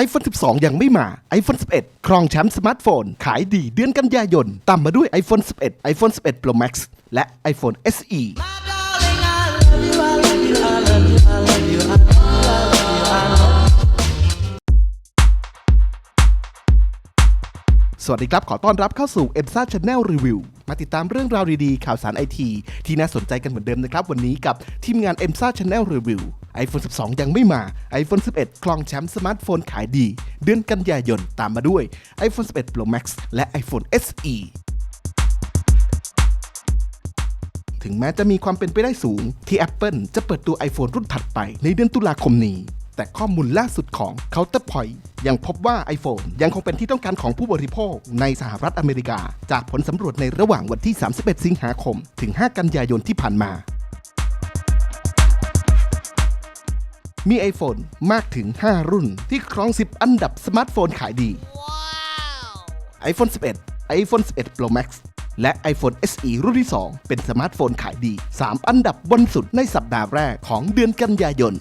iPhone 12 ยังไม่มา iPhone 11 ครองแชมป์สมาร์ทโฟน ขายดีเดือนกันยายน ตามมาด้วย iPhone 11 iPhone 11 Pro Max และ iPhone SE สวัสดีครับ ขอต้อนรับเข้าสู่ e m s a Channel Review มาติดตามเรื่องราวดีๆ ข่าวสารไอทีที่น่าสนใจกันเหมือนเดิมนะครับ วันนี้กับทีมงาน e m s a Channel Review iPhone 12 ยังไม่มา iPhone 11 คลองแชมป์สมาร์ทโฟนขายดี เดือนกันยายนตามมาด้วย iPhone 11 Pro Max และ iPhone SE ถึงแม้จะมีความเป็นไปได้สูง ที่ Apple จะเปิดตัว iPhone รุ่นถัดไปในเดือนตุลาคมนี้ แต่ข้อมูลล่าสุดของ Counterpoint ยังพบว่า iPhone ยังคงเป็นที่ต้องการของผู้บริโภคในสหรัฐอเมริกา จากผลสำรวจในระหว่างวันที่ 31 สิงหาคม ถึง 5 กันยายนที่ผ่านมา มี iPhone มากถึง 5 รุ่นที่ครอง 10 อันดับสมาร์ทโฟนขายดี iPhone 11 iPhone 11 Pro Max และ iPhone SE รุ่นที่ 2 เป็นสมาร์ทโฟนขายดี 3 อันดับบนสุดในสัปดาห์แรกของเดือนกันยายน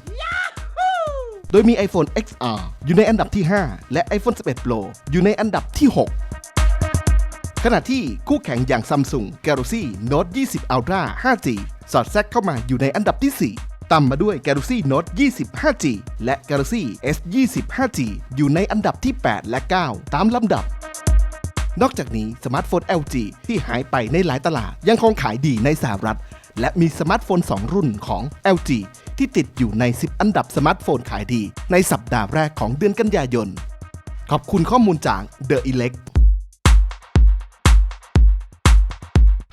โดยมี iPhone XR อยู่ในอันดับที่ 5 และ iPhone 11 Pro อยู่ในอันดับที่ 6 ขณะที่คู่แข่งอย่าง Samsung Galaxy Note 20 Ultra 5G สอดแทรกเข้ามาอยู่ในอันดับที่ 4 ตามมาด้วย Galaxy Note 20 5G และ Galaxy S 20 5G อยู่ในอันดับที่ 8 และ 9 ตามลำดับ นอกจากนี้สมาร์ทโฟน LG ที่หายไปในหลายตลาดยังคงขายดีในสหรัฐ และมีสมาร์ทโฟน 2 รุ่นของ LG ที่ติดอยู่ใน 10 อันดับสมาร์ทโฟนขายดี ในสัปดาห์แรกของเดือนกันยายน ขอบคุณข้อมูลจาก The Elect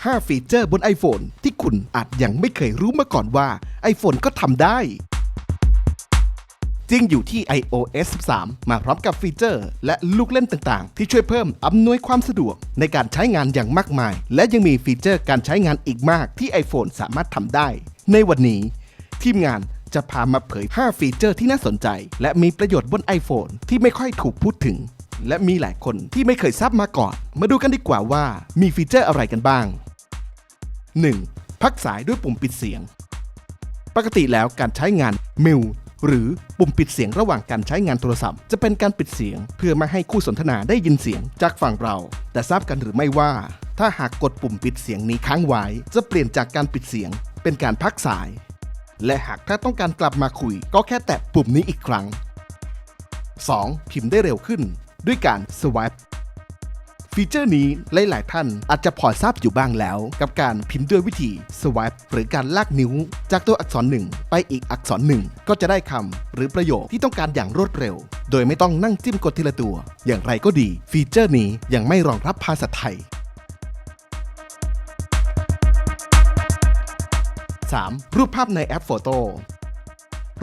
5 ฟีเจอร์บน iPhone ที่คุณอาจยังไม่เคยรู้มาก่อนว่า iPhone ก็ทำได้ จริงอยู่ที่ iOS 13 มาพร้อมกับฟีเจอร์ และลูกเล่นต่างๆ ที่ช่วยเพิ่มอำนวยความสะดวก ในการใช้งานอย่างมากมาย และยังมีฟีเจอร์การใช้งานอีกมากที่ iPhone สามารถทำได้ ในวันนี้ ทีมงานจะพามาเผย 5 ฟีเจอร์ที่น่าสนใจ และมีประโยชน์บน iPhone ที่ไม่ค่อยถูกพูดถึง และมีหลายคนที่ไม่เคยทราบมาก่อน มาดูกันดีกว่าว่ามีฟีเจอร์อะไรกันบ้าง 1. พักสายด้วยปุ่มปิดเสียง ปกติแล้วการใช้งานมิวหรือปุ่มปิดเสียงระหว่างการใช้งานโทรศัพท์ จะเป็นการปิดเสียง เพื่อไม่ให้คู่สนทนาได้ยินเสียงจากฝั่งเรา แต่ทราบกันหรือไม่ว่า ถ้าหากกดปุ่มปิดเสียงนี้ค้างไว้ จะเปลี่ยนจากการปิดเสียง เป็นการพักสาย และหากถ้าต้องการกลับมาคุย ก็แค่แตะปุ่มนี้อีกครั้ง 2. พิมพ์ได้เร็วขึ้น ด้วยการ swipe ฟีเจอร์นี้หลาย ๆ ท่านอาจจะพอทราบอยู่บ้างแล้ว กับการพิมพ์ด้วยวิธี swipe หรือการลากนิ้ว จากตัวอักษรหนึ่งไปอีกอักษรหนึ่งก็จะได้คำหรือประโยคที่ต้องการอย่างรวดเร็ว โดยไม่ต้องนั่งจิ้มกดทีละตัว อย่างไรก็ดี ฟีเจอร์นี้ยังไม่รองรับภาษาไทย 3. รูปภาพในแอปโฟโต้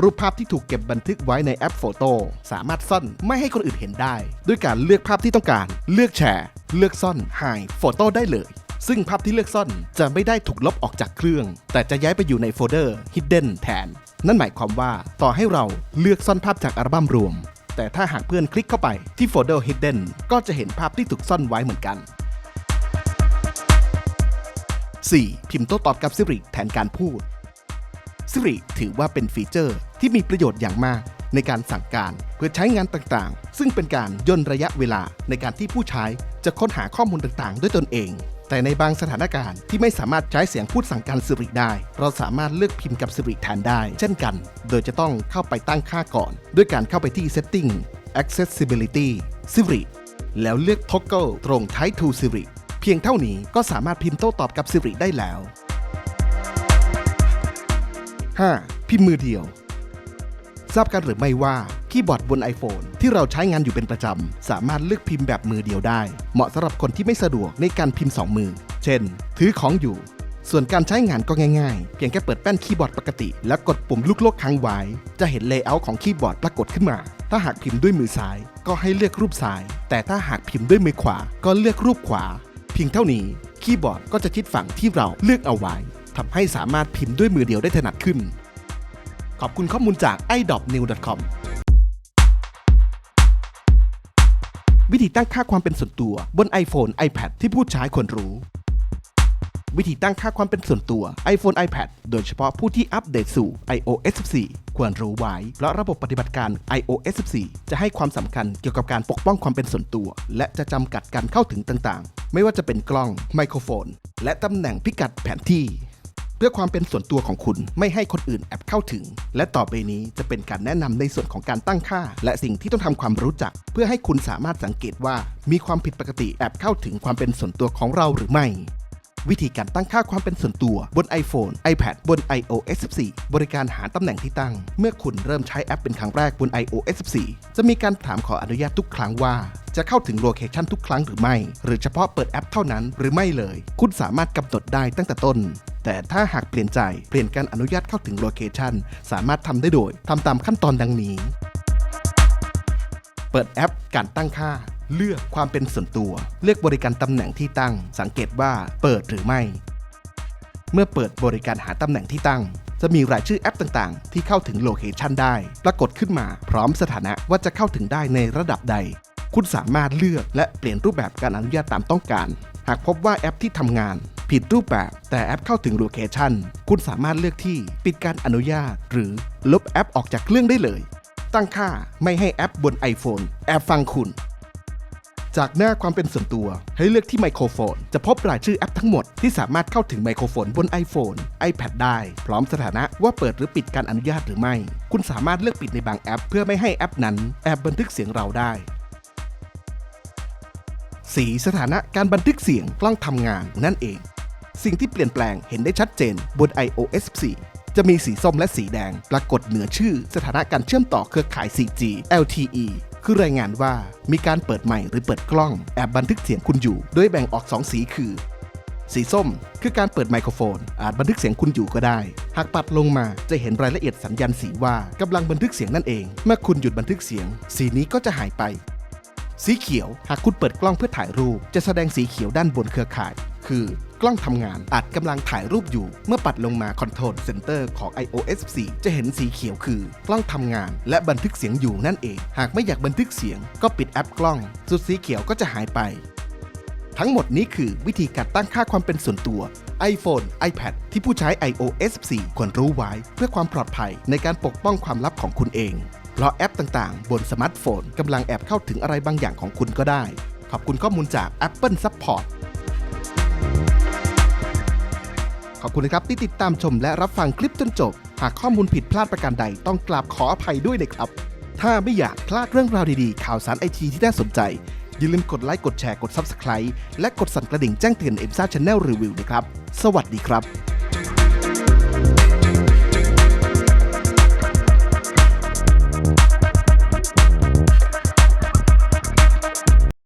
รูปภาพที่ถูกเก็บบันทึกไว้ในแอปโฟโต้สามารถซ่อนไม่ให้คนอื่นเห็นได้ ด้วยการเลือกภาพที่ต้องการ เลือกแชร์ เลือกซ่อน Hide โฟโต้ได้เลย ซึ่งภาพที่เลือกซ่อนจะไม่ได้ถูกลบออกจากเครื่อง แต่จะย้ายไปอยู่ในโฟลเดอร์ Hidden แทน นั่นหมายความว่าต่อให้เราเลือกซ่อนภาพจากอัลบั้มรวม แต่ถ้าหากเพื่อนคลิกเข้าไปที่โฟลเดอร์ Hidden ก็จะเห็นภาพที่ถูกซ่อนไว้เหมือนกัน 4. พิมพ์โต้ตอบกับ Siri แทนการพูด Siri ถือว่าเป็นฟีเจอร์ที่มีประโยชน์อย่างมาก ในการสั่งการ เพื่อใช้งานต่างๆ ซึ่งเป็นการย่นระยะเวลาในการที่ผู้ใช้จะค้นหาข้อมูลต่างๆ ด้วยตนเอง แต่ในบางสถานการณ์ที่ไม่สามารถใช้เสียงพูดสั่งการ Siri ได้ เราสามารถเลือกพิมพ์กับ Siri แทนได้ เช่นกัน โดยจะต้องเข้าไปตั้งค่าก่อน ด้วยการเข้าไปที่ Setting Accessibility Siri แล้วเลือก Toggle ตรง Type to Siri เพียงเท่านี้ก็สามารถพิมพ์โต้ตอบกับ Siri ได้แล้ว 5. พิมพ์มือเดียว ทราบกันหรือไม่ว่าคีย์บอร์ดบน iPhone ที่เราใช้งานอยู่เป็นประจำ สามารถเลือกพิมพ์แบบมือเดียวได้ เหมาะสำหรับคนที่ไม่สะดวกในการพิมพ์ 2 มือ เช่น ถือของอยู่ ส่วนการใช้งานก็ง่ายๆ เพียงแค่เปิดแป้นคีย์บอร์ดปกติ แล้วกดปุ่มลูกโลกค้างไว้ จะเห็นเลเยอร์ของคีย์บอร์ดปรากฏขึ้นมา ถ้าหากพิมพ์ด้วยมือซ้าย ก็ให้เลือกรูปซ้าย แต่ถ้าหากพิมพ์ด้วยมือขวา ก็เลือกรูปขวา เพียงเท่านี้คีย์บอร์ดก็จะชิดฝั่งที่เราเลือกเอาไว้ทำให้สามารถพิมพ์ด้วยมือเดียวได้ถนัดขึ้น ขอบคุณข้อมูลจาก idopnew.com วิธีตั้งค่าความเป็นส่วนตัวบน iPhone iPad ที่ผู้ใช้ควรรู้ วิธีตั้งค่าความเป็นส่วนตัว iPhone iPad โดยเฉพาะผู้ที่อัปเดตสู่ iOS 14 ควรรู้ไว้ เพราะระบบปฏิบัติการ iOS 14 จะให้ความสำคัญเกี่ยวกับการปกป้องความเป็นส่วนตัว และจะจำกัดการเข้าถึงต่างๆ ไม่ว่าจะเป็นกล้อง ไมโครโฟน และตำแหน่งพิกัดแผนที่ เพื่อความเป็นส่วนตัวของคุณไม่ให้คนอื่นแอบเข้าถึง และต่อไปนี้จะเป็นการแนะนำในส่วนของการตั้งค่า และสิ่งที่ต้องทำความรู้จัก เพื่อให้คุณสามารถสังเกตว่า มีความผิดปกติแอบเข้าถึงความเป็นส่วนตัวของเราหรือไม่วิธีการตั้งค่าความเป็นส่วนตัวบน iPhone, iPad บน iOS 14 บริการหาตำแหน่งที่ตั้ง เมื่อคุณเริ่มใช้แอปเป็นครั้งแรกบน iOS 14 จะมีการถามขออนุญาตทุกครั้งว่า จะเข้าถึงโลเคชันทุกครั้งหรือไม่ หรือเฉพาะเปิดแอปเท่านั้นหรือไม่เลย คุณสามารถกำหนดได้ตั้งแต่ต้น แต่ถ้าหากเปลี่ยนใจเปลี่ยนการอนุญาตเข้าถึงโลเคชันสามารถทำได้โดยทำตามขั้นตอนดังนี้ เปิดแอปการตั้งค่าเลือกความเป็นส่วนตัว เลือกบริการตำแหน่งที่ตั้ง สังเกตว่าเปิดหรือไม่ เมื่อเปิดบริการหาตำแหน่งที่ตั้ง จะมีรายชื่อแอปต่างๆ ที่เข้าถึงโลเคชันได้ ปรากฏขึ้นมาพร้อมสถานะว่าจะเข้าถึงได้ในระดับใด คุณสามารถเลือกและเปลี่ยนรูปแบบการอนุญาตตามต้องการ หากพบว่าแอปที่ทำงาน ผิดรูปแบบ แต่แอปเข้าถึงโลเคชันคุณสามารถเลือกที่ปิดการอนุญาต หรือลบแอปออกจากเครื่องได้เลย ตั้งค่าไม่ให้แอปบน iPhone แอบฟังคุณ จากหน้าความเป็นส่วนตัวให้เลือกที่ไมโครโฟน จะพบรายชื่อแอปทั้งหมดที่สามารถเข้าถึงไมโครโฟนบน iPhone iPad ได้ พร้อมสถานะว่าเปิดหรือปิดการอนุญาตหรือไม่ คุณสามารถเลือกปิดในบางแอป เพื่อไม่ให้แอปนั้นแอบบันทึกเสียงเราได้สีสถานะการบันทึกเสียงกล้องทำงานนั่นเอง สิ่งที่เปลี่ยนแปลงเห็นได้ชัดเจนบน iOS 4 จะมีสีส้มและสีแดง ปรากฏเหนือชื่อสถานะการเชื่อมต่อเครือข่าย 4G LTE คือรายงานว่ามีการเปิดใหม่หรือเปิดกล้องแอบบันทึกเสียงคุณอยู่ โดยแบ่งออก2สีคือ สีส้มคือการเปิดไมโครโฟน อาจบันทึกเสียงคุณอยู่ก็ได้ หากปัดลงมาจะเห็นรายละเอียดสัญญาณสีว่ากำลังบันทึกเสียงนั่นเอง เมื่อคุณหยุดบันทึกเสียง สีนี้ก็จะหายไป สีเขียว หากคุณเปิดกล้องเพื่อถ่ายรูป จะแสดงสีเขียวด้านบนเครือข่าย คือกล้องทำงานอาจกำลังถ่ายรูปอยู่ เมื่อปัดลงมา Control Center ของ iOS 4 จะเห็นสีเขียวคือกล้องทำงาน และบันทึกเสียงอยู่นั่นเอง หากไม่อยากบันทึกเสียง ก็ปิดแอปกล้องสุดสีเขียวก็จะหายไป ทั้งหมดนี้คือวิธีการตั้งค่าความเป็นส่วนตัว iPhone iPad ที่ผู้ใช้ iOS 14ควรรู้ไว้ เพื่อความปลอดภัยในการปกป้องความลับของคุณเองเพราะแอปต่างๆ บนสมาร์ทโฟนกำลังแอบเข้าถึงอะไรบางอย่างของคุณก็ได้ ขอบคุณข้อมูลจาก Apple Support อบคุณนะครับที่ติดตามชมและรับฟังคลิปจนจบ หากข้อมูลผิดพลาดประการใดต้องกราบขออภัยด้วยนะครับ ถ้าไม่อยากพลาดเรื่องราวดีๆ ข่าวสารไอทีที่น่าสนใจ อย่าลืมกดไลค์กดแชร์กด Subscribe และกดสั่นกระดิ่งแจ้งเตือน e อ็มซ่าชาแนลรีวิวนะครับ สวัสดีครับ